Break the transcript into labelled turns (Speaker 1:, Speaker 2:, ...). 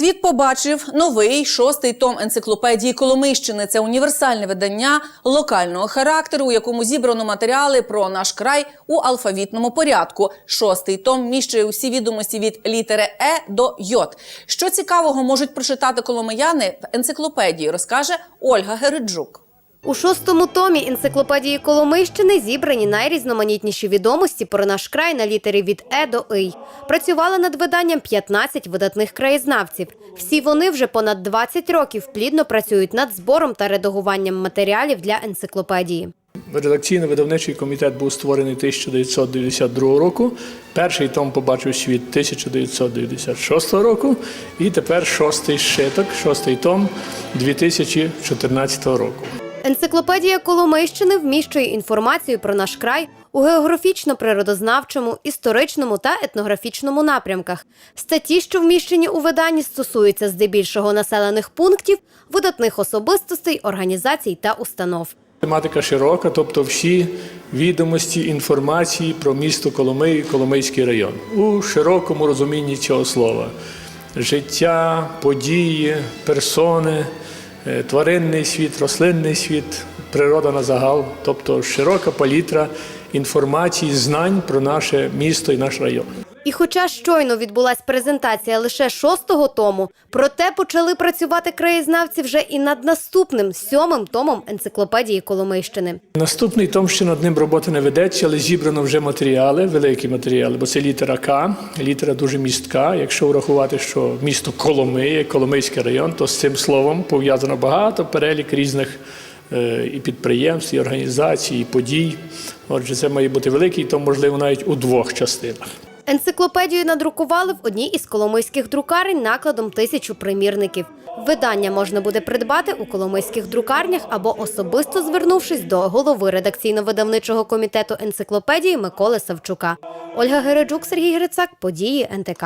Speaker 1: Світ побачив новий шостий том енциклопедії Коломийщини. Це універсальне видання локального характеру, у якому зібрано матеріали про наш край у алфавітному порядку. Шостий том міщує усі відомості від літери Е до Йот. Що цікавого можуть прочитати коломияни в енциклопедії, розкаже Ольга Гериджук.
Speaker 2: У шостому томі енциклопедії Коломийщини зібрані найрізноманітніші відомості про наш край на літері від Е до И. Працювали над виданням 15 видатних краєзнавців. Всі вони вже понад 20 років плідно працюють над збором та редагуванням матеріалів для енциклопедії.
Speaker 3: Редакційно-видавничий комітет був створений 1992 року. Перший том побачив світ 1996 року, і тепер шостий шиток, шостий том 2014 року.
Speaker 2: Енциклопедія Коломийщини вміщує інформацію про наш край у географічно-природознавчому, історичному та етнографічному напрямках. Статті, що вміщені у виданні, стосуються здебільшого населених пунктів, видатних особистостей, організацій та установ.
Speaker 3: Тематика широка, тобто всі відомості, інформації про місто Коломий Коломийський район у широкому розумінні цього слова: життя, події, персони, тваринний світ, рослинний світ, природа на загал, тобто широка палітра інформації, знань про наше місто і наш район.
Speaker 2: І хоча щойно відбулась презентація лише шостого тому, проте почали працювати краєзнавці вже і над наступним сьомим томом енциклопедії Коломийщини.
Speaker 3: Наступний том ще над ним робота не ведеться, але зібрано вже матеріали, великі матеріали, бо це літера К, літера дуже містка. Якщо врахувати, що місто Коломиє, Коломийський район, то з цим словом пов'язано багато перелік різних е, і підприємств, і організацій, і подій. Отже, це має бути великий том, можливо, навіть у двох частинах.
Speaker 2: Енциклопедію надрукували в одній із коломийських друкарень накладом тисячу примірників. Видання можна буде придбати у коломийських друкарнях або особисто звернувшись до голови редакційно-видавничого комітету енциклопедії Миколи Савчука. Ольга Гереджук, Сергій Грицак, події НТК.